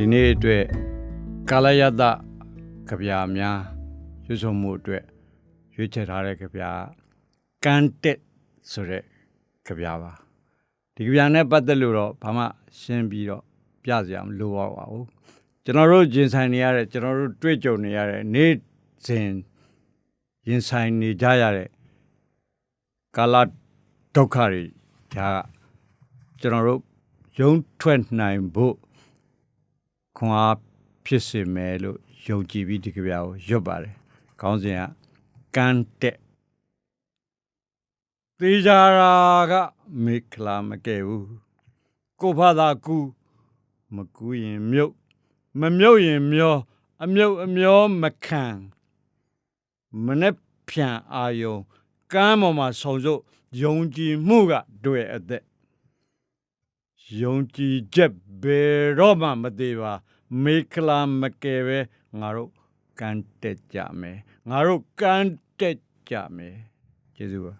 ဒီနေ့အတွက်ကာလယတကြပြာများရွှေဆုံမှုအတွက်ရွေးချယ်ထားတဲ့ကြပြာကန်တက်ဆိုတဲ့ကြပြာပါဒီကြပြာနဲ့ပတ်သက်လို့တော့ဘာမှရှင်းပြီးတော့ပြစရာမလိုပါဘူးကျွန်တော်တို့ရင်ဆိုင်နေရတဲ့ကျွန်တော်တို့တွေ့ကြုံနေရတဲ့နေ့စဉ်ရင်ဆိုင်နေကြရတဲ့ကာလဒုက္ခတွေဒါကကျွန်တော်တို့ရုံးထွက်နိုင်ဖို့ ခွန်အားဖြစ်စေမယ်လို့ယုံကြည်ပြီးဒီကြပြာကိုရွတ်ပါတယ်။ခေါင်းစဉ်ကကန်းတက်သေချာရာကမေခလာမကဲဘူး။ကိုဖသာကူမကူရင်မြုပ်မမြုပ်ရင်မျောအမြုပ်အမျောမခံမနဲ့ဖြန်အာယုံကမ်းပေါ်မှာဆုံစို့ယုံကြည်မှုကတွေ့အသက် ယုံကြည်ချက်ဘယ်တော့မှမသေးပါမေခလာမကယ်ပဲငါတို့ကန်းတက်ကြမယ်ငါတို့ကန်းတက်ကြမယ်ကျေးဇူးပါ